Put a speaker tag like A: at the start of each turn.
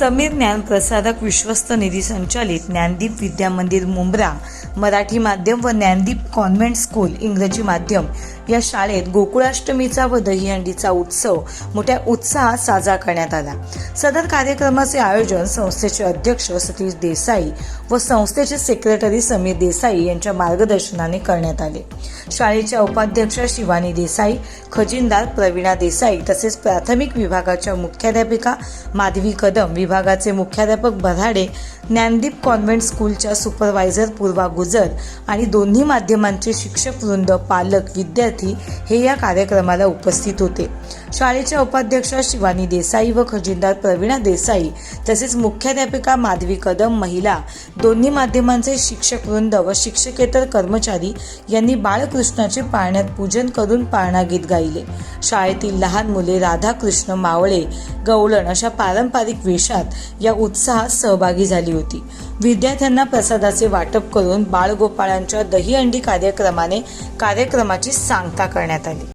A: समीर ज्ञान प्रसारक विश्वस्त निधी संचालित ज्ञानदीप विद्या मंदिर मुंब्रा मराठी माध्यम व ज्ञानदीप कॉन्व्हेंट स्कूल इंग्रजी माध्यम. या शाळेत गोकुळाष्टमीचा व दहीहंडीचा उत्सव मोठ्या उत्साहात साजरा करण्यात आला. सदर कार्यक्रमाचे आयोजन संस्थेचे अध्यक्ष सतीश देसाई व संस्थेचे सेक्रेटरी समीर देसाई यांच्या मार्गदर्शनाने करण्यात आले. शाळेच्या उपाध्यक्ष शिवानी देसाई खजिनदार प्रवीणा देसाई तसेच प्राथमिक विभागाच्या मुख्याध्यापिका माधवी कदम विभागाचे मुख्याध्यापक बऱ्हाडे ज्ञानदीप कॉन्व्हेंट स्कूलच्या सुपरवायझर पूर्वा गुजर आणि दोन्ही माध्यमांचे शिक्षक वृंद पालक विद्यार्थी हे या कार्यक्रमाला उपस्थित होते. शाळेच्या उपाध्यक्षा शिवानी देसाई व खजिनदार प्रवीणा देसाई तसेच मुख्याध्यापिका माधवी कदम महिला दोन्ही माध्यमांचे शिक्षक वृंद व शिक्षकेतर कर्मचारी यांनी बाळकृष्णाचे पाळण्यात पूजन करून पाळणा गीत गायले. शाळेतील लहान मुले राधाकृष्ण मावळे गवळण अशा पारंपरिक वेशात या उत्साहात सहभागी झाली होती. विद्यार्थ्यांना प्रसादाचे वाटप करून बाळगोपाळांच्या दहीहंडी कार्यक्रमाने कार्यक्रमाची सांगता करण्यात आली.